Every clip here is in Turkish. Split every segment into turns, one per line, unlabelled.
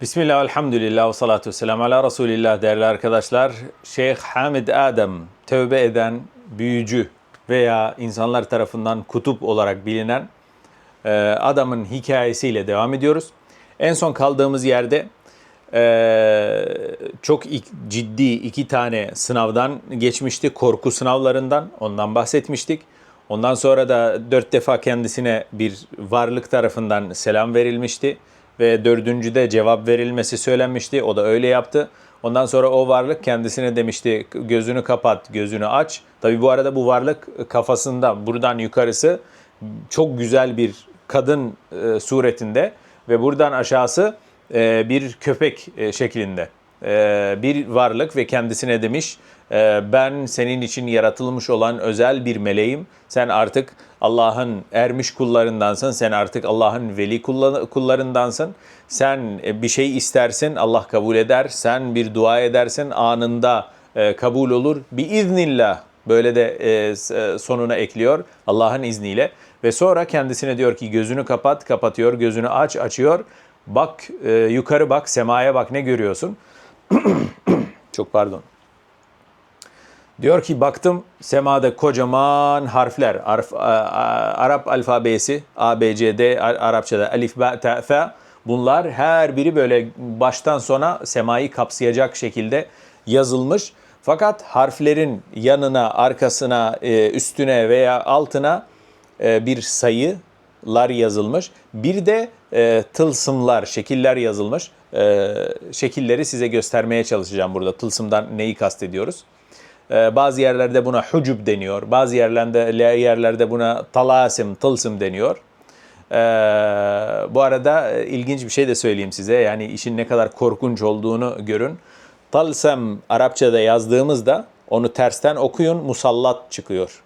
Bismillah, elhamdülillah ve salatu vesselamu ala Resulillah değerli arkadaşlar. Şeyh Hamid Adem, tövbe eden büyücü veya insanlar tarafından kutup olarak bilinen e, adamın hikayesiyle devam ediyoruz. En son kaldığımız yerde e, çok ciddi iki tane sınavdan geçmişti. Korku sınavlarından ondan bahsetmiştik. Ondan sonra da dört defa kendisine bir varlık tarafından selam verilmişti ve dördüncüde cevap verilmesi söylenmişti. O da öyle yaptı. Ondan sonra o varlık kendisine demişti gözünü kapat, gözünü aç. Tabi bu arada bu varlık kafasında buradan yukarısı çok güzel bir kadın e, suretinde ve buradan aşağısı e, bir köpek e, şeklinde bir varlık ve kendisine demiş e, ben senin için yaratılmış olan özel bir meleğim. Sen artık Allah'ın ermiş kullarındansın. Sen artık Allah'ın veli kullar- kullarındansın. Sen e, bir şey istersin Allah kabul eder. Sen bir dua edersin anında e, kabul olur. Bir iznillah böyle de e, sonuna ekliyor Allah'ın izniyle. Ve sonra kendisine diyor ki gözünü kapat, kapatıyor. Gözünü aç, açıyor. Bak yukarı bak, semaya bak ne görüyorsun? Çok pardon. Diyor ki baktım semada kocaman harfler. Arf- a- a- Arap alfabesi A, B, C, D, Ar- Arapçada alif, ba, ta, fa. Bunlar her biri böyle baştan sona semayı kapsayacak şekilde yazılmış. Fakat harflerin yanına, arkasına, e, üstüne veya altına e, bir sayılar yazılmış. Bir de e, tılsımlar, şekiller yazılmış. E, şekilleri size göstermeye çalışacağım burada. Tılsımdan neyi kastediyoruz? Ee, bazı yerlerde buna hucub deniyor. Bazı yerlerde yerlerde buna talasim, tılsım deniyor. Ee, bu arada e, ilginç bir şey de söyleyeyim size. Yani işin ne kadar korkunç olduğunu görün. Talsem Arapçada yazdığımızda onu tersten okuyun musallat çıkıyor.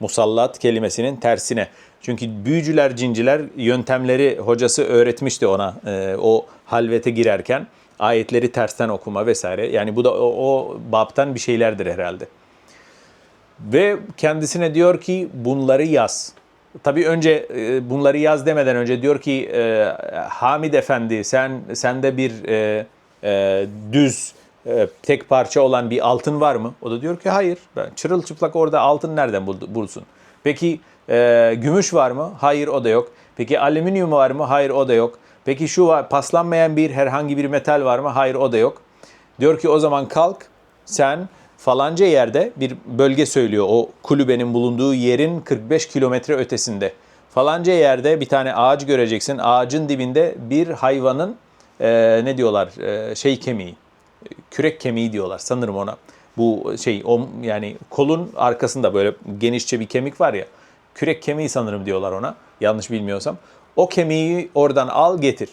Musallat kelimesinin tersine. Çünkü büyücüler, cinciler yöntemleri hocası öğretmişti ona e, o halvete girerken. Ayetleri tersten okuma vesaire. Yani bu da o, o babtan bir şeylerdir herhalde. Ve kendisine diyor ki bunları yaz. Tabii önce e, bunları yaz demeden önce diyor ki e, Hamid Efendi sen sende bir e, e, düz e, tek parça olan bir altın var mı? O da diyor ki hayır. Ben çırılçıplak orada altın nereden bul- bulsun? Peki e, gümüş var mı? Hayır o da yok. Peki alüminyum var mı? Hayır o da yok. Peki şu var paslanmayan bir herhangi bir metal var mı? Hayır o da yok. Diyor ki o zaman kalk sen falanca yerde bir bölge söylüyor. O kulübenin bulunduğu yerin 45 kilometre ötesinde. Falanca yerde bir tane ağaç göreceksin. Ağacın dibinde bir hayvanın e, ne diyorlar E, şey kemiği, kürek kemiği diyorlar sanırım ona. Bu şey o yani kolun arkasında böyle genişçe bir kemik var ya. Kürek kemiği sanırım diyorlar ona. Yanlış bilmiyorsam. O kemiği oradan al getir.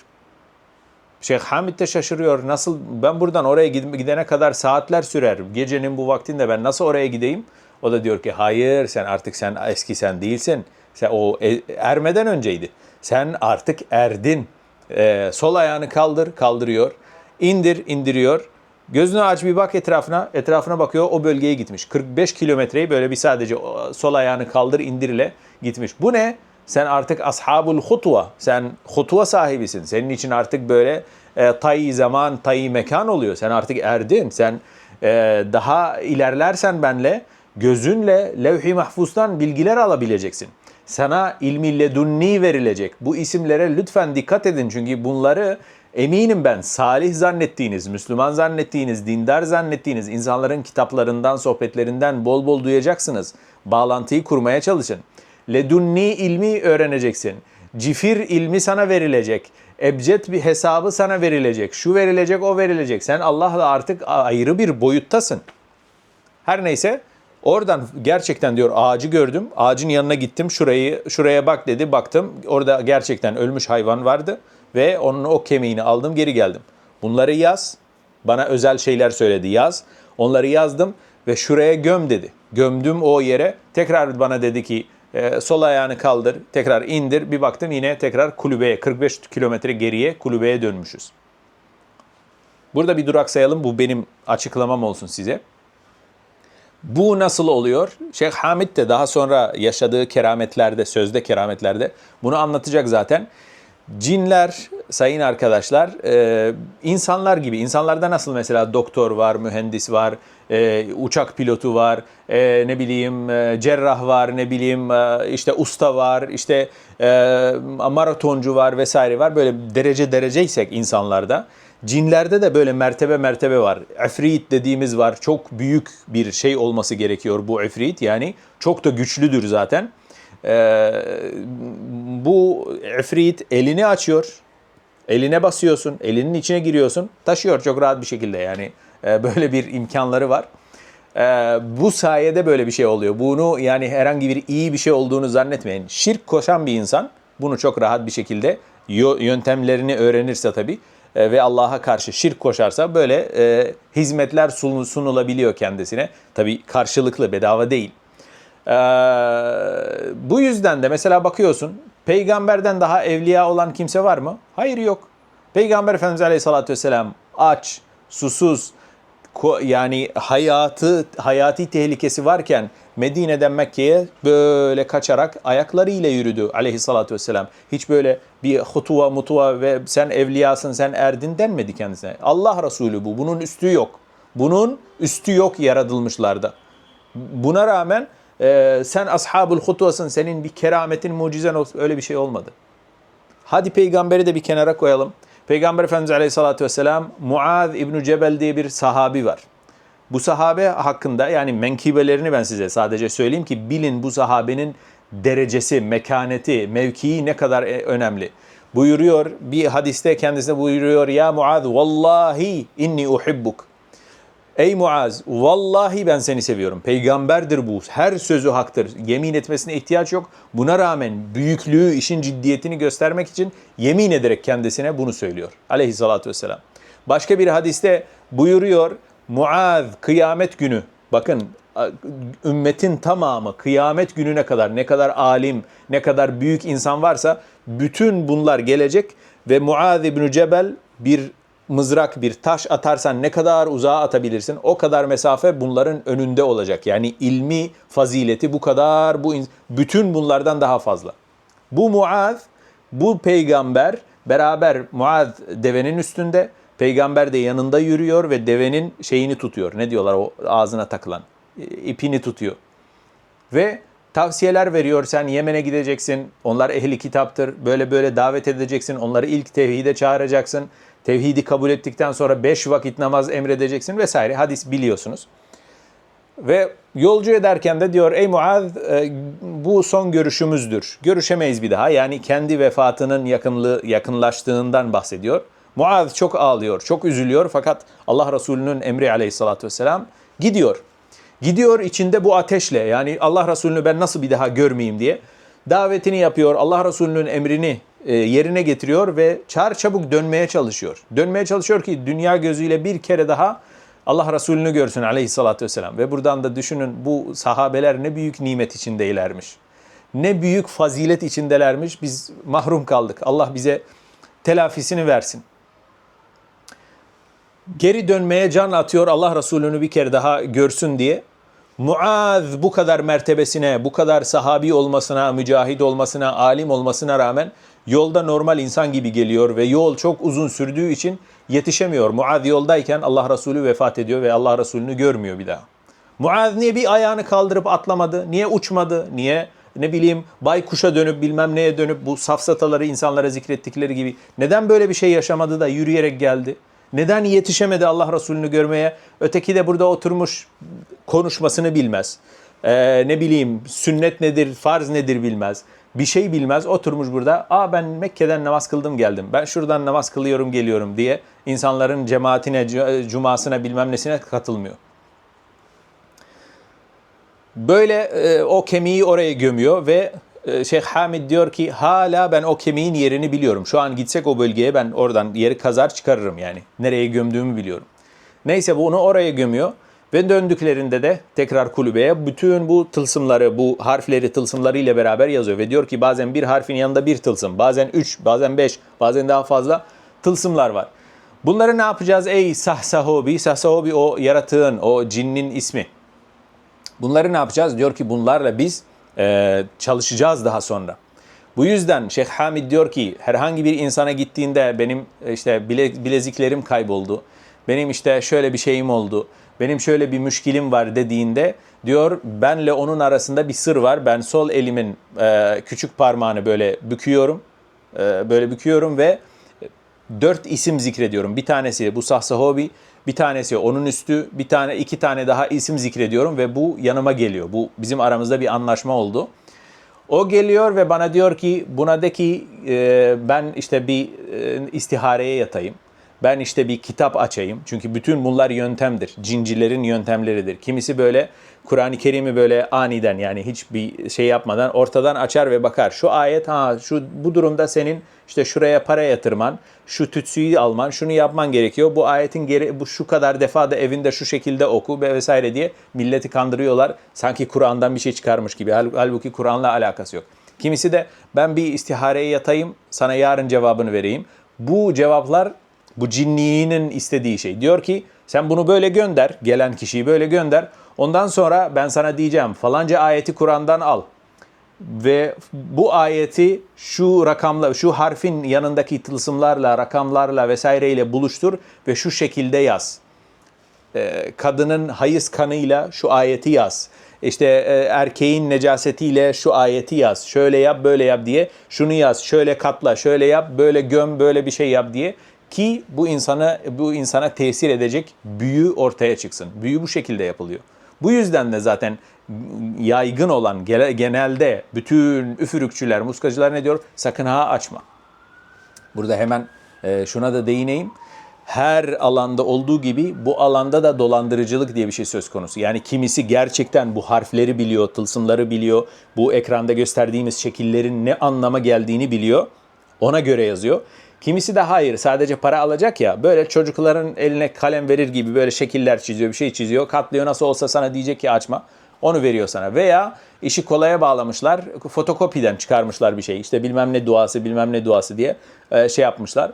Şeyh Hamid de şaşırıyor. Nasıl ben buradan oraya gid- gidene kadar saatler sürer. Gecenin bu vaktinde ben nasıl oraya gideyim? O da diyor ki hayır sen artık sen eski sen değilsin. Sen o e- ermeden önceydi. Sen artık erdin. Ee, sol ayağını kaldır, kaldırıyor. İndir, indiriyor. Gözünü aç bir bak etrafına. Etrafına bakıyor o bölgeye gitmiş. 45 kilometreyi böyle bir sadece sol ayağını kaldır indir ile gitmiş. Bu ne? Sen artık ashabul hutva. Sen hutva sahibisin. Senin için artık böyle e, tayyi zaman, tayyi mekan oluyor. Sen artık erdin. Sen e, daha ilerlersen benle gözünle levh-i mahfuzdan bilgiler alabileceksin. Sana ilmi ledunni verilecek. Bu isimlere lütfen dikkat edin çünkü bunları eminim ben salih zannettiğiniz, Müslüman zannettiğiniz, dindar zannettiğiniz insanların kitaplarından, sohbetlerinden bol bol duyacaksınız. Bağlantıyı kurmaya çalışın. Ledunni ilmi öğreneceksin. Cifir ilmi sana verilecek. Ebced bir hesabı sana verilecek. Şu verilecek, o verilecek. Sen Allah'la artık ayrı bir boyuttasın. Her neyse oradan gerçekten diyor ağacı gördüm. Ağacın yanına gittim. Şurayı şuraya bak dedi. Baktım. Orada gerçekten ölmüş hayvan vardı ve onun o kemiğini aldım, geri geldim. Bunları yaz. Bana özel şeyler söyledi. Yaz. Onları yazdım ve şuraya göm dedi. Gömdüm o yere. Tekrar bana dedi ki e, sol ayağını kaldır, tekrar indir. Bir baktım yine tekrar kulübeye 45 kilometre geriye kulübeye dönmüşüz. Burada bir duraksayalım. Bu benim açıklamam olsun size. Bu nasıl oluyor? Şeyh Hamid de daha sonra yaşadığı kerametlerde, sözde kerametlerde bunu anlatacak zaten. Cinler sayın arkadaşlar e, insanlar gibi. İnsanlarda nasıl mesela doktor var, mühendis var, e, uçak pilotu var, e, ne bileyim e, cerrah var, ne bileyim e, işte usta var, işte e, maratoncu var vesaire var. Böyle derece dereceysek insanlarda. Cinlerde de böyle mertebe mertebe var. Efrit dediğimiz var. Çok büyük bir şey olması gerekiyor bu efrit. Yani çok da güçlüdür zaten. Ee, bu efrit elini açıyor. Eline basıyorsun. Elinin içine giriyorsun. Taşıyor çok rahat bir şekilde yani. Ee, böyle bir imkanları var. Ee, bu sayede böyle bir şey oluyor. Bunu yani herhangi bir iyi bir şey olduğunu zannetmeyin. Şirk koşan bir insan bunu çok rahat bir şekilde yöntemlerini öğrenirse tabii e, ve Allah'a karşı şirk koşarsa böyle e, hizmetler sun- sunulabiliyor kendisine. Tabii karşılıklı bedava değil. Ee, bu yüzden de mesela bakıyorsun peygamberden daha evliya olan kimse var mı? Hayır yok. Peygamber Efendimiz Aleyhisselatü Vesselam aç, susuz, yani hayatı hayati tehlikesi varken Medine'den Mekke'ye böyle kaçarak ayaklarıyla yürüdü aleyhissalatü vesselam. Hiç böyle bir hutuva mutuva ve sen evliyasın sen erdin denmedi kendisine. Allah Resulü bu. Bunun üstü yok. Bunun üstü yok yaratılmışlarda. Buna rağmen e, sen ashabul hutuvasın senin bir kerametin mucizen olsun öyle bir şey olmadı. Hadi peygamberi de bir kenara koyalım. Peygamber Efendimiz Aleyhisselatü Vesselam Muaz İbni Cebel diye bir sahabi var. Bu sahabe hakkında yani menkibelerini ben size sadece söyleyeyim ki bilin bu sahabenin derecesi, mekaneti, mevkii ne kadar e, önemli. Buyuruyor bir hadiste kendisine buyuruyor ya Muaz vallahi inni uhibbuk. Ey Muaz, vallahi ben seni seviyorum. Peygamberdir bu. Her sözü haktır. Yemin etmesine ihtiyaç yok. Buna rağmen büyüklüğü, işin ciddiyetini göstermek için yemin ederek kendisine bunu söylüyor. Aleyhissalatü vesselam. Başka bir hadiste buyuruyor. Muaz kıyamet günü. Bakın ümmetin tamamı kıyamet gününe kadar ne kadar alim, ne kadar büyük insan varsa bütün bunlar gelecek ve Muaz İbni Cebel bir mızrak bir taş atarsan ne kadar uzağa atabilirsin o kadar mesafe bunların önünde olacak. Yani ilmi fazileti bu kadar bu bütün bunlardan daha fazla. Bu Muaz bu peygamber beraber Muaz devenin üstünde peygamber de yanında yürüyor ve devenin şeyini tutuyor. Ne diyorlar o ağzına takılan ipini tutuyor. Ve tavsiyeler veriyor. Sen Yemen'e gideceksin. Onlar ehli kitaptır. Böyle böyle davet edeceksin. Onları ilk tevhide çağıracaksın. Tevhidi kabul ettikten sonra beş vakit namaz emredeceksin vesaire. Hadis biliyorsunuz. Ve yolcu ederken de diyor ey Muaz bu son görüşümüzdür. Görüşemeyiz bir daha. Yani kendi vefatının yakınlığı yakınlaştığından bahsediyor. Muaz çok ağlıyor, çok üzülüyor fakat Allah Resulü'nün emri aleyhissalatü vesselam gidiyor. Gidiyor içinde bu ateşle yani Allah Resulü'nü ben nasıl bir daha görmeyeyim diye davetini yapıyor. Allah Resulü'nün emrini e, yerine getiriyor ve çağır çabuk dönmeye çalışıyor. Dönmeye çalışıyor ki dünya gözüyle bir kere daha Allah Resulü'nü görsün aleyhissalatü vesselam. Ve buradan da düşünün bu sahabeler ne büyük nimet içindeylermiş. Ne büyük fazilet içindelermiş. Biz mahrum kaldık. Allah bize telafisini versin. Geri dönmeye can atıyor Allah Resulü'nü bir kere daha görsün diye. Muaz bu kadar mertebesine, bu kadar sahabi olmasına, mücahid olmasına, alim olmasına rağmen yolda normal insan gibi geliyor ve yol çok uzun sürdüğü için yetişemiyor. Muaz yoldayken Allah Resulü vefat ediyor ve Allah Resulü'nü görmüyor bir daha. Muaz niye bir ayağını kaldırıp atlamadı? Niye uçmadı? Niye ne bileyim baykuşa dönüp bilmem neye dönüp bu safsataları insanlara zikrettikleri gibi neden böyle bir şey yaşamadı da yürüyerek geldi? Neden yetişemedi Allah Resulü'nü görmeye? Öteki de burada oturmuş konuşmasını bilmez. Ee, ne bileyim sünnet nedir, farz nedir bilmez. Bir şey bilmez. Oturmuş burada. Aa ben Mekke'den namaz kıldım geldim. Ben şuradan namaz kılıyorum geliyorum diye insanların cemaatine, cumasına bilmem nesine katılmıyor. Böyle e, o kemiği oraya gömüyor ve e, Şeyh Hamid diyor ki hala ben o kemiğin yerini biliyorum. Şu an gitsek o bölgeye ben oradan yeri kazar çıkarırım yani. Nereye gömdüğümü biliyorum. Neyse bunu oraya gömüyor. Ve döndüklerinde de tekrar kulübeye bütün bu tılsımları, bu harfleri tılsımları ile beraber yazıyor. Ve diyor ki bazen bir harfin yanında bir tılsım, bazen üç, bazen beş, bazen daha fazla tılsımlar var. Bunları ne yapacağız ey Sahsahobi? Sahsahobi o yaratığın, o cinnin ismi. Bunları ne yapacağız? Diyor ki bunlarla biz e, çalışacağız daha sonra. Bu yüzden Şeyh Hamid diyor ki herhangi bir insana gittiğinde benim işte bile, bileziklerim kayboldu. Benim işte şöyle bir şeyim oldu. Benim şöyle bir müşkilim var dediğinde diyor benle onun arasında bir sır var. Ben sol elimin e, küçük parmağını böyle büküyorum. E, böyle büküyorum ve dört isim zikrediyorum. Bir tanesi bu Sahsahobi, bir tanesi onun üstü, bir tane iki tane daha isim zikrediyorum ve bu yanıma geliyor. Bu bizim aramızda bir anlaşma oldu. O geliyor ve bana diyor ki buna de ki e, ben işte bir e, istihareye yatayım. Ben işte bir kitap açayım. Çünkü bütün bunlar yöntemdir. Cincilerin yöntemleridir. Kimisi böyle Kur'an-ı Kerim'i böyle aniden yani hiçbir şey yapmadan ortadan açar ve bakar. Şu ayet ha şu bu durumda senin işte şuraya para yatırman, şu tütsüyü alman, şunu yapman gerekiyor. Bu ayetin geri bu şu kadar defa da evinde şu şekilde oku ve vesaire diye milleti kandırıyorlar. Sanki Kur'an'dan bir şey çıkarmış gibi. Hal- Halbuki Kur'an'la alakası yok. Kimisi de ben bir istihareye yatayım, sana yarın cevabını vereyim. Bu cevaplar bu cinniğinin istediği şey. Diyor ki sen bunu böyle gönder, gelen kişiyi böyle gönder. Ondan sonra ben sana diyeceğim falanca ayeti Kur'an'dan al. Ve bu ayeti şu rakamla, şu harfin yanındaki tılsımlarla, rakamlarla vesaireyle buluştur ve şu şekilde yaz. Ee, kadının hayız kanıyla şu ayeti yaz. İşte e, erkeğin necasetiyle şu ayeti yaz. Şöyle yap, böyle yap diye. Şunu yaz, şöyle katla, şöyle yap, böyle göm, böyle bir şey yap diye ki bu insana bu insana tesir edecek büyü ortaya çıksın. Büyü bu şekilde yapılıyor. Bu yüzden de zaten yaygın olan genelde bütün üfürükçüler, muskacılar ne diyor? Sakın ha açma. Burada hemen e, şuna da değineyim. Her alanda olduğu gibi bu alanda da dolandırıcılık diye bir şey söz konusu. Yani kimisi gerçekten bu harfleri biliyor, tılsımları biliyor, bu ekranda gösterdiğimiz şekillerin ne anlama geldiğini biliyor. Ona göre yazıyor. Kimisi de hayır sadece para alacak ya böyle çocukların eline kalem verir gibi böyle şekiller çiziyor bir şey çiziyor katlıyor nasıl olsa sana diyecek ki açma onu veriyor sana veya işi kolaya bağlamışlar fotokopiden çıkarmışlar bir şey işte bilmem ne duası bilmem ne duası diye e, şey yapmışlar.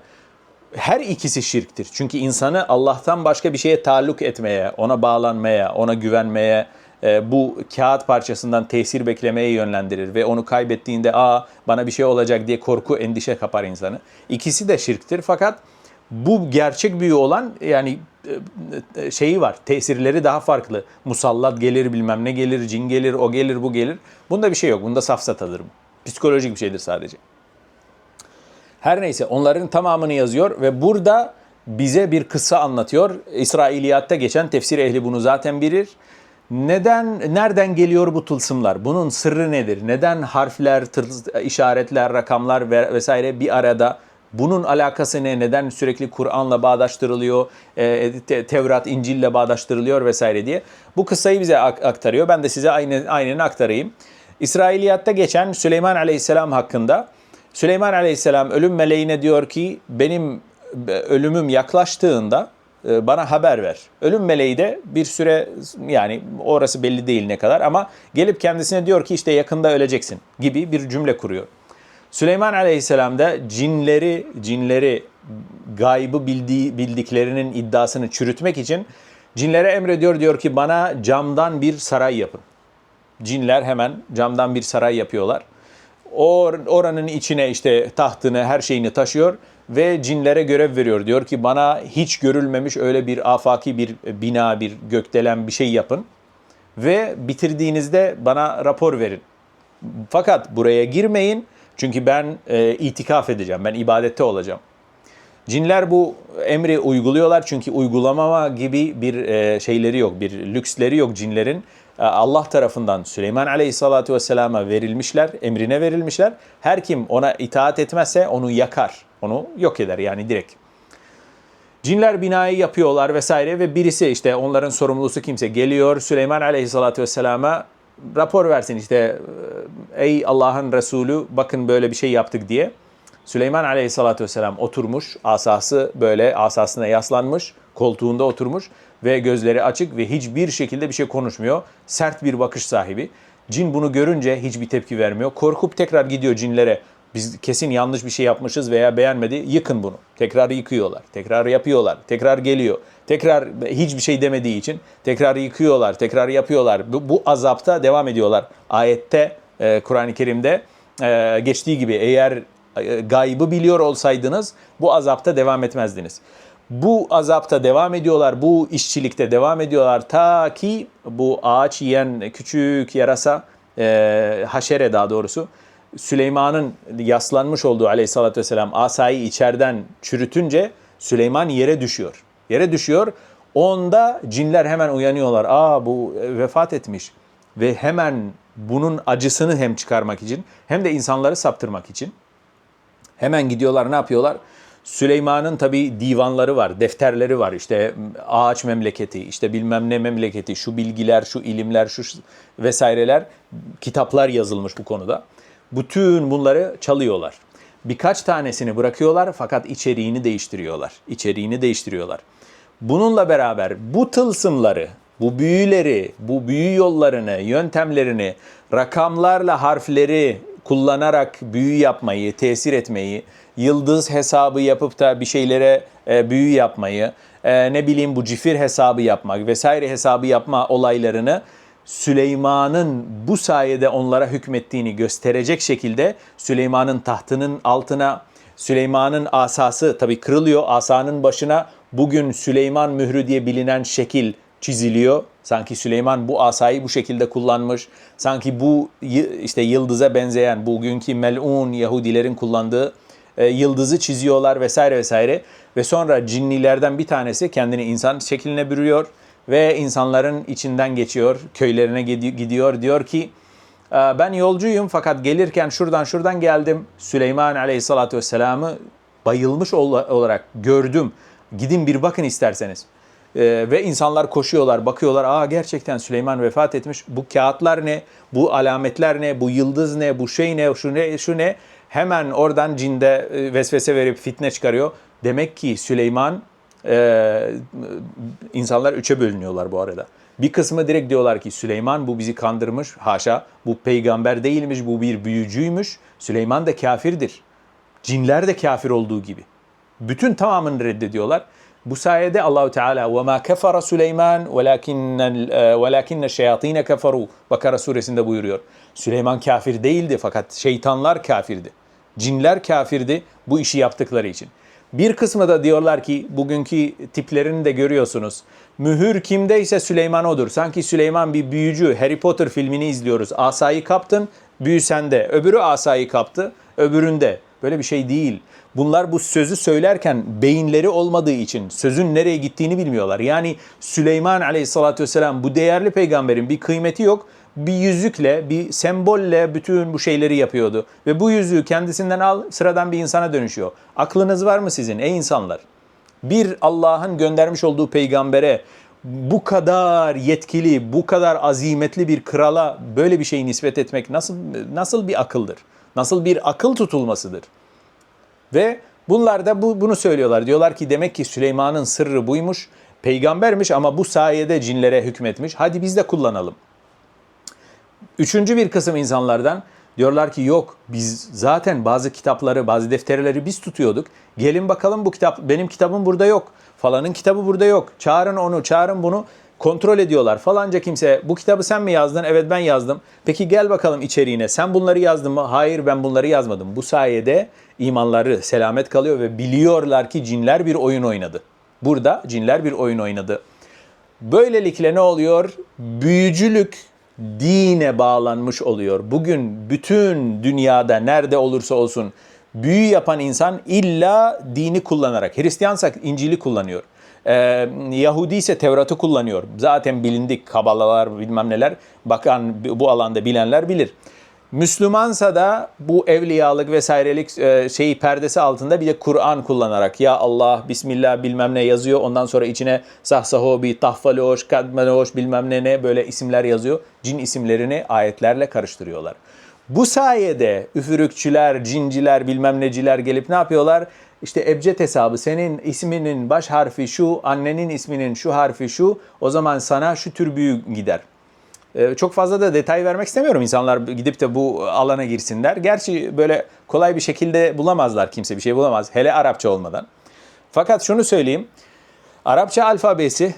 Her ikisi şirktir. Çünkü insanı Allah'tan başka bir şeye taalluk etmeye, ona bağlanmaya, ona güvenmeye, bu kağıt parçasından tesir beklemeye yönlendirir ve onu kaybettiğinde aa bana bir şey olacak diye korku, endişe kapar insanı. İkisi de şirktir fakat bu gerçek büyü olan yani e, e, şeyi var. Tesirleri daha farklı. Musallat gelir, bilmem ne gelir, cin gelir, o gelir, bu gelir. Bunda bir şey yok. Bunda safsatadır bu. Psikolojik bir şeydir sadece. Her neyse onların tamamını yazıyor ve burada bize bir kıssa anlatıyor. İsrailiyatta geçen tefsir ehli bunu zaten bilir. Neden, nereden geliyor bu tılsımlar? Bunun sırrı nedir? Neden harfler, tır, işaretler, rakamlar ve vesaire bir arada? Bunun alakası ne? Neden sürekli Kur'an'la bağdaştırılıyor, e, te- Tevrat, İncil'le bağdaştırılıyor vesaire diye. Bu kıssayı bize ak- aktarıyor. Ben de size aynı, aynını aktarayım. İsrailiyatta geçen Süleyman Aleyhisselam hakkında Süleyman Aleyhisselam ölüm meleğine diyor ki benim ölümüm yaklaştığında e, bana haber ver. Ölüm meleği de bir süre yani orası belli değil ne kadar ama gelip kendisine diyor ki işte yakında öleceksin gibi bir cümle kuruyor. Süleyman Aleyhisselam da cinleri cinleri gaybı bildiği, bildiklerinin iddiasını çürütmek için cinlere emrediyor diyor ki bana camdan bir saray yapın. Cinler hemen camdan bir saray yapıyorlar. Or, oranın içine işte tahtını, her şeyini taşıyor ve cinlere görev veriyor. Diyor ki bana hiç görülmemiş öyle bir afaki bir bina, bir gökdelen bir şey yapın ve bitirdiğinizde bana rapor verin. Fakat buraya girmeyin çünkü ben e, itikaf edeceğim, ben ibadette olacağım. Cinler bu emri uyguluyorlar çünkü uygulamama gibi bir e, şeyleri yok, bir lüksleri yok cinlerin. E, Allah tarafından Süleyman Aleyhisselatü Vesselam'a verilmişler, emrine verilmişler. Her kim ona itaat etmezse onu yakar, onu yok eder yani direkt. Cinler binayı yapıyorlar vesaire ve birisi işte onların sorumlusu kimse geliyor Süleyman Aleyhisselatü Vesselam'a rapor versin işte ey Allah'ın Resulü bakın böyle bir şey yaptık diye. Süleyman Aleyhisselatü Vesselam oturmuş, asası böyle asasına yaslanmış, koltuğunda oturmuş ve gözleri açık ve hiçbir şekilde bir şey konuşmuyor. Sert bir bakış sahibi. Cin bunu görünce hiçbir tepki vermiyor. Korkup tekrar gidiyor cinlere. Biz kesin yanlış bir şey yapmışız veya beğenmedi. Yıkın bunu. Tekrar yıkıyorlar. Tekrar yapıyorlar. Tekrar geliyor. Tekrar hiçbir şey demediği için tekrar yıkıyorlar. Tekrar yapıyorlar. Bu, bu azapta devam ediyorlar. Ayette e, Kur'an-ı Kerim'de e, geçtiği gibi eğer e, gaybı biliyor olsaydınız bu azapta devam etmezdiniz. Bu azapta devam ediyorlar, bu işçilikte devam ediyorlar ta ki bu ağaç yiyen küçük yarasa, e, haşere daha doğrusu, Süleyman'ın yaslanmış olduğu aleyhissalatü vesselam asayı içeriden çürütünce Süleyman yere düşüyor. Yere düşüyor. Onda cinler hemen uyanıyorlar. Aa bu vefat etmiş. Ve hemen bunun acısını hem çıkarmak için hem de insanları saptırmak için Hemen gidiyorlar ne yapıyorlar? Süleyman'ın tabi divanları var, defterleri var. İşte ağaç memleketi, işte bilmem ne memleketi, şu bilgiler, şu ilimler, şu vesaireler, kitaplar yazılmış bu konuda. Bütün bunları çalıyorlar. Birkaç tanesini bırakıyorlar fakat içeriğini değiştiriyorlar. İçeriğini değiştiriyorlar. Bununla beraber bu tılsımları, bu büyüleri, bu büyü yollarını, yöntemlerini, rakamlarla harfleri kullanarak büyü yapmayı, tesir etmeyi, yıldız hesabı yapıp da bir şeylere e, büyü yapmayı, e, ne bileyim bu cifir hesabı yapmak vesaire hesabı yapma olaylarını Süleyman'ın bu sayede onlara hükmettiğini gösterecek şekilde Süleyman'ın tahtının altına Süleyman'ın asası tabi kırılıyor. Asanın başına bugün Süleyman mührü diye bilinen şekil çiziliyor. Sanki Süleyman bu asayı bu şekilde kullanmış. Sanki bu işte yıldıza benzeyen bugünkü melun Yahudilerin kullandığı e, yıldızı çiziyorlar vesaire vesaire. Ve sonra cinnilerden bir tanesi kendini insan şekline bürüyor ve insanların içinden geçiyor, köylerine gidiyor. Diyor ki ben yolcuyum fakat gelirken şuradan şuradan geldim. Süleyman aleyhissalatü vesselam'ı bayılmış olarak gördüm. Gidin bir bakın isterseniz.'' Ee, ve insanlar koşuyorlar, bakıyorlar. Aa gerçekten Süleyman vefat etmiş. Bu kağıtlar ne? Bu alametler ne? Bu yıldız ne? Bu şey ne? Şu ne? Şu ne? Hemen oradan cinde e, vesvese verip fitne çıkarıyor. Demek ki Süleyman e, insanlar üçe bölünüyorlar bu arada. Bir kısmı direkt diyorlar ki Süleyman bu bizi kandırmış. Haşa bu peygamber değilmiş, bu bir büyücüymüş. Süleyman da kafirdir. Cinler de kafir olduğu gibi. Bütün tamamını reddediyorlar. Bu sayede Allahu Teala ve ma kefara Süleyman velakin velakin şeyatin keferu Bakara suresinde buyuruyor. Süleyman kafir değildi fakat şeytanlar kafirdi. Cinler kafirdi bu işi yaptıkları için. Bir kısmı da diyorlar ki bugünkü tiplerini de görüyorsunuz. Mühür kimdeyse Süleyman odur. Sanki Süleyman bir büyücü. Harry Potter filmini izliyoruz. Asayı kaptın, büyü sende. Öbürü asayı kaptı, öbüründe. Böyle bir şey değil. Bunlar bu sözü söylerken beyinleri olmadığı için sözün nereye gittiğini bilmiyorlar. Yani Süleyman aleyhissalatü vesselam bu değerli peygamberin bir kıymeti yok. Bir yüzükle, bir sembolle bütün bu şeyleri yapıyordu. Ve bu yüzüğü kendisinden al, sıradan bir insana dönüşüyor. Aklınız var mı sizin ey insanlar? Bir Allah'ın göndermiş olduğu peygambere bu kadar yetkili, bu kadar azimetli bir krala böyle bir şeyi nispet etmek nasıl nasıl bir akıldır? Nasıl bir akıl tutulmasıdır? Ve bunlar da bu, bunu söylüyorlar. Diyorlar ki demek ki Süleyman'ın sırrı buymuş. Peygambermiş ama bu sayede cinlere hükmetmiş. Hadi biz de kullanalım. Üçüncü bir kısım insanlardan diyorlar ki yok biz zaten bazı kitapları, bazı defterleri biz tutuyorduk. Gelin bakalım bu kitap, benim kitabım burada yok. Falanın kitabı burada yok. Çağırın onu, çağırın bunu kontrol ediyorlar. Falanca kimse bu kitabı sen mi yazdın? Evet ben yazdım. Peki gel bakalım içeriğine. Sen bunları yazdın mı? Hayır ben bunları yazmadım. Bu sayede imanları selamet kalıyor ve biliyorlar ki cinler bir oyun oynadı. Burada cinler bir oyun oynadı. Böylelikle ne oluyor? Büyücülük dine bağlanmış oluyor. Bugün bütün dünyada nerede olursa olsun büyü yapan insan illa dini kullanarak. Hristiyansa İncil'i kullanıyor. Ee, Yahudi ise Tevrat'ı kullanıyor. Zaten bilindik kabalalar bilmem neler. Bakan bu alanda bilenler bilir. Müslümansa da bu evliyalık vesairelik e, şeyi perdesi altında bir de Kur'an kullanarak ya Allah Bismillah bilmem ne yazıyor. Ondan sonra içine sahsahobi, tahfaloş, kadmanoş bilmem ne ne böyle isimler yazıyor. Cin isimlerini ayetlerle karıştırıyorlar. Bu sayede üfürükçüler, cinciler, bilmem neciler gelip ne yapıyorlar? İşte ebced hesabı senin isminin baş harfi şu, annenin isminin şu harfi şu, o zaman sana şu tür büyü gider. Ee, çok fazla da detay vermek istemiyorum. İnsanlar gidip de bu alana girsinler. Gerçi böyle kolay bir şekilde bulamazlar kimse bir şey bulamaz. Hele Arapça olmadan. Fakat şunu söyleyeyim. Arapça alfabesi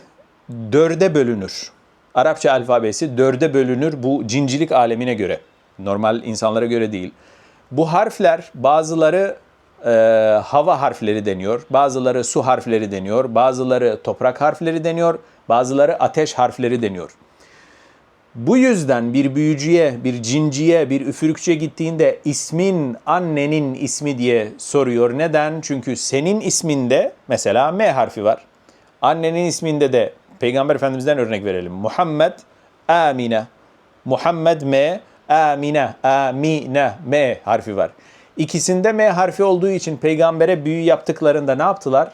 dörde bölünür. Arapça alfabesi dörde bölünür bu cincilik alemine göre. Normal insanlara göre değil. Bu harfler bazıları e, hava harfleri deniyor, bazıları su harfleri deniyor, bazıları toprak harfleri deniyor, bazıları ateş harfleri deniyor. Bu yüzden bir büyücüye, bir cinciye, bir üfürükçüye gittiğinde ismin annenin ismi diye soruyor. Neden? Çünkü senin isminde mesela M harfi var. Annenin isminde de Peygamber Efendimiz'den örnek verelim. Muhammed, Amine. Muhammed M, Amine, Amine M harfi var. İkisinde M harfi olduğu için peygambere büyü yaptıklarında ne yaptılar?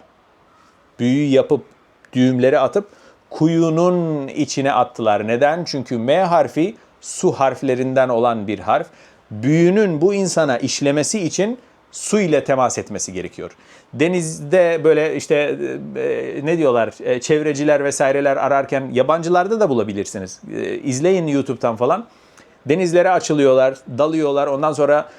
büyü yapıp düğümleri atıp kuyunun içine attılar. Neden? Çünkü M harfi su harflerinden olan bir harf. Büyünün bu insana işlemesi için su ile temas etmesi gerekiyor. Denizde böyle işte e, ne diyorlar e, çevreciler vesaireler ararken yabancılarda da bulabilirsiniz. E, izleyin YouTube'dan falan. Denizlere açılıyorlar, dalıyorlar. Ondan sonra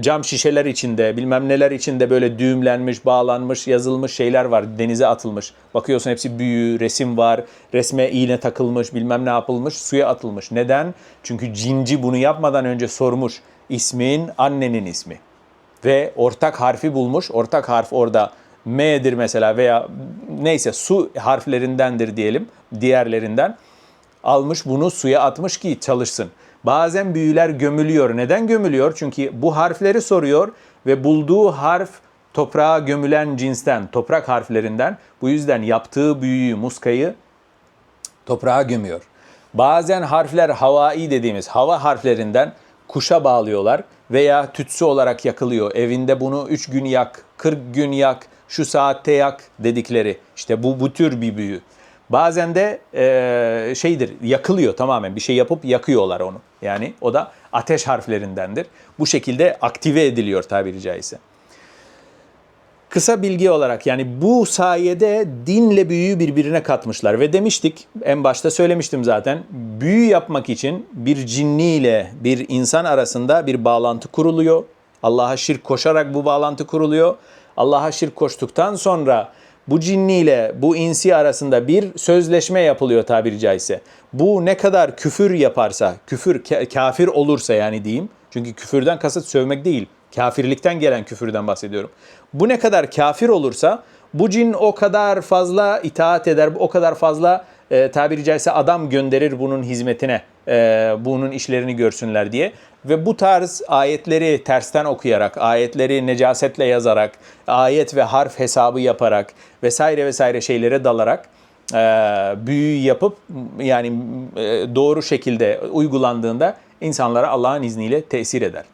cam şişeler içinde, bilmem neler içinde böyle düğümlenmiş, bağlanmış, yazılmış şeyler var. Denize atılmış. Bakıyorsun hepsi büyü, resim var. Resme iğne takılmış, bilmem ne yapılmış, suya atılmış. Neden? Çünkü cinci bunu yapmadan önce sormuş. İsmin annenin ismi. Ve ortak harfi bulmuş. Ortak harf orada M'dir mesela veya neyse su harflerindendir diyelim diğerlerinden almış bunu suya atmış ki çalışsın. Bazen büyüler gömülüyor. Neden gömülüyor? Çünkü bu harfleri soruyor ve bulduğu harf toprağa gömülen cinsten, toprak harflerinden. Bu yüzden yaptığı büyüyü, muskayı toprağa gömüyor. Bazen harfler havai dediğimiz hava harflerinden kuşa bağlıyorlar veya tütsü olarak yakılıyor. Evinde bunu 3 gün yak, 40 gün yak, şu saatte yak dedikleri. İşte bu bu tür bir büyü. Bazen de eee, şeydir yakılıyor tamamen bir şey yapıp yakıyorlar onu. Yani o da ateş harflerindendir. Bu şekilde aktive ediliyor tabiri caizse. Kısa bilgi olarak yani bu sayede dinle büyüyü birbirine katmışlar ve demiştik en başta söylemiştim zaten büyü yapmak için bir cinniyle bir insan arasında bir bağlantı kuruluyor. Allah'a şirk koşarak bu bağlantı kuruluyor. Allah'a şirk koştuktan sonra bu cinniyle bu insi arasında bir sözleşme yapılıyor tabiri caizse. Bu ne kadar küfür yaparsa, küfür ka- kafir olursa yani diyeyim. Çünkü küfürden kasıt sövmek değil. Kafirlikten gelen küfürden bahsediyorum. Bu ne kadar kafir olursa bu cin o kadar fazla itaat eder, o kadar fazla e, tabiri caizse adam gönderir bunun hizmetine, e, bunun işlerini görsünler diye. Ve bu tarz ayetleri tersten okuyarak, ayetleri necasetle yazarak, ayet ve harf hesabı yaparak vesaire vesaire şeylere dalarak e, büyü yapıp yani e, doğru şekilde uygulandığında insanlara Allah'ın izniyle tesir eder.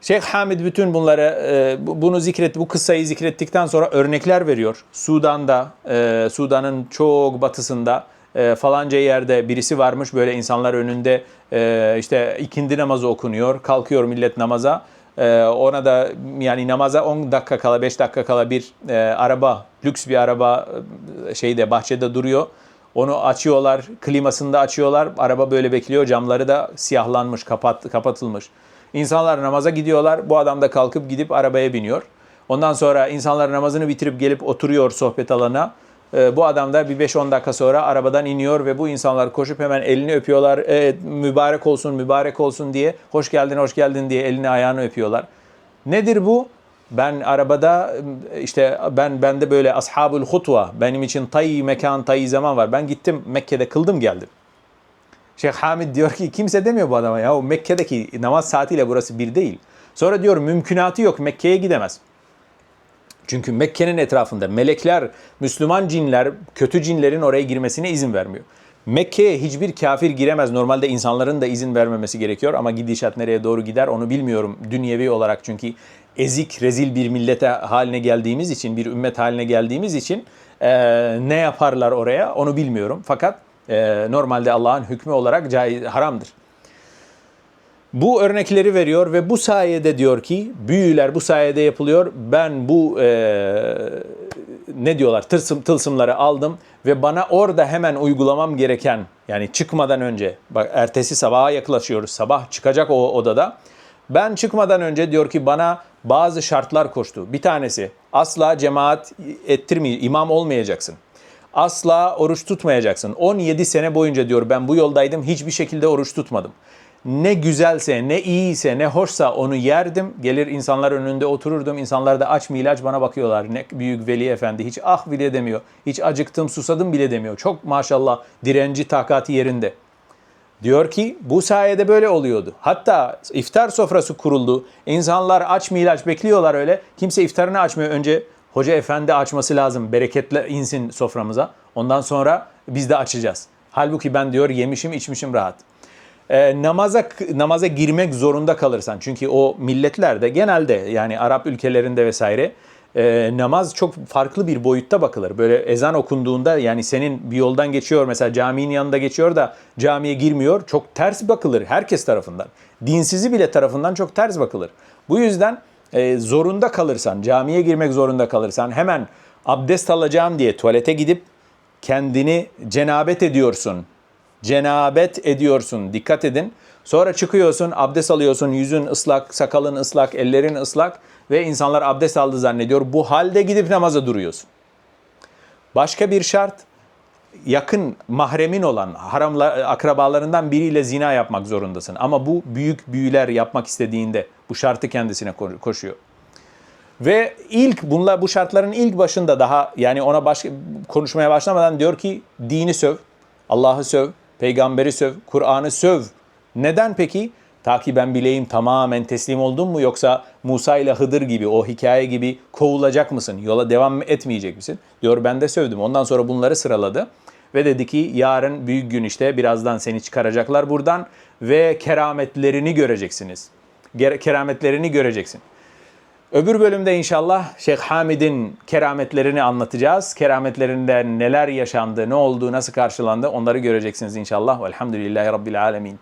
Şeyh Hamid bütün bunları e, bu- bunu zikret bu kıssayı zikrettikten sonra örnekler veriyor. Sudan'da, e, Sudan'ın çok batısında e, falanca yerde birisi varmış böyle insanlar önünde işte ikindi namazı okunuyor. Kalkıyor millet namaza. Ona da yani namaza 10 dakika kala 5 dakika kala bir araba, lüks bir araba şeyde bahçede duruyor. Onu açıyorlar, klimasını da açıyorlar. Araba böyle bekliyor. Camları da siyahlanmış, kapat, kapatılmış. İnsanlar namaza gidiyorlar. Bu adam da kalkıp gidip arabaya biniyor. Ondan sonra insanlar namazını bitirip gelip oturuyor sohbet alanına. Ee, bu adam da bir 5-10 dakika sonra arabadan iniyor ve bu insanlar koşup hemen elini öpüyorlar. Evet, mübarek olsun, mübarek olsun diye. Hoş geldin, hoş geldin diye elini ayağını öpüyorlar. Nedir bu? Ben arabada işte ben bende böyle ashabul hutva benim için tay mekan tay zaman var. Ben gittim Mekke'de kıldım geldim. Şeyh Hamid diyor ki kimse demiyor bu adama ya o Mekke'deki namaz saatiyle burası bir değil. Sonra diyor mümkünatı yok Mekke'ye gidemez. Çünkü Mekke'nin etrafında melekler, Müslüman cinler, kötü cinlerin oraya girmesine izin vermiyor. Mekke'ye hiçbir kafir giremez. Normalde insanların da izin vermemesi gerekiyor ama gidişat nereye doğru gider onu bilmiyorum dünyevi olarak. Çünkü ezik, rezil bir millete haline geldiğimiz için, bir ümmet haline geldiğimiz için eee, ne yaparlar oraya onu bilmiyorum. Fakat eee, normalde Allah'ın hükmü olarak caiz, haramdır. Bu örnekleri veriyor ve bu sayede diyor ki büyüler bu sayede yapılıyor. Ben bu eee, ne diyorlar tılsım, tılsımları aldım ve bana orada hemen uygulamam gereken yani çıkmadan önce bak ertesi sabaha yaklaşıyoruz. Sabah çıkacak o odada. Ben çıkmadan önce diyor ki bana bazı şartlar koştu. Bir tanesi asla cemaat ettirmiyor, imam olmayacaksın. Asla oruç tutmayacaksın. 17 sene boyunca diyor ben bu yoldaydım hiçbir şekilde oruç tutmadım. ne güzelse, ne iyiyse, ne hoşsa onu yerdim. Gelir insanlar önünde otururdum. İnsanlar da aç mı ilaç bana bakıyorlar. Ne büyük veli efendi hiç ah bile demiyor. Hiç acıktım, susadım bile demiyor. Çok maşallah direnci, takati yerinde. Diyor ki bu sayede böyle oluyordu. Hatta iftar sofrası kuruldu. İnsanlar aç mı ilaç bekliyorlar öyle. Kimse iftarını açmıyor. Önce hoca efendi açması lazım. Bereketle insin soframıza. Ondan sonra biz de açacağız. Halbuki ben diyor yemişim içmişim rahat. Ee, namaza namaza girmek zorunda kalırsan çünkü o milletlerde genelde yani Arap ülkelerinde vesaire e, namaz çok farklı bir boyutta bakılır. Böyle ezan okunduğunda yani senin bir yoldan geçiyor mesela caminin yanında geçiyor da camiye girmiyor çok ters bakılır herkes tarafından. Dinsizi bile tarafından çok ters bakılır. Bu yüzden e, zorunda kalırsan camiye girmek zorunda kalırsan hemen abdest alacağım diye tuvalete gidip kendini cenabet ediyorsun. Cenabet ediyorsun. Dikkat edin. Sonra çıkıyorsun, abdest alıyorsun, yüzün ıslak, sakalın ıslak, ellerin ıslak ve insanlar abdest aldı zannediyor. Bu halde gidip namaza duruyorsun. Başka bir şart yakın mahremin olan haramla, akrabalarından biriyle zina yapmak zorundasın. Ama bu büyük büyüler yapmak istediğinde bu şartı kendisine ko- koşuyor. Ve ilk bunlar bu şartların ilk başında daha yani ona baş, konuşmaya başlamadan diyor ki dini söv, Allah'ı söv, peygamberi söv, Kur'an'ı söv. Neden peki? Ta ki ben bileyim tamamen teslim oldun mu yoksa Musa ile Hıdır gibi o hikaye gibi kovulacak mısın? Yola devam etmeyecek misin? Diyor ben de sövdüm. Ondan sonra bunları sıraladı. Ve dedi ki yarın büyük gün işte birazdan seni çıkaracaklar buradan ve kerametlerini göreceksiniz. Kerametlerini göreceksin. Öbür bölümde inşallah Şeyh Hamid'in kerametlerini anlatacağız. Kerametlerinde neler yaşandı, ne oldu, nasıl karşılandı onları göreceksiniz inşallah. Velhamdülillahi Rabbil Alemin.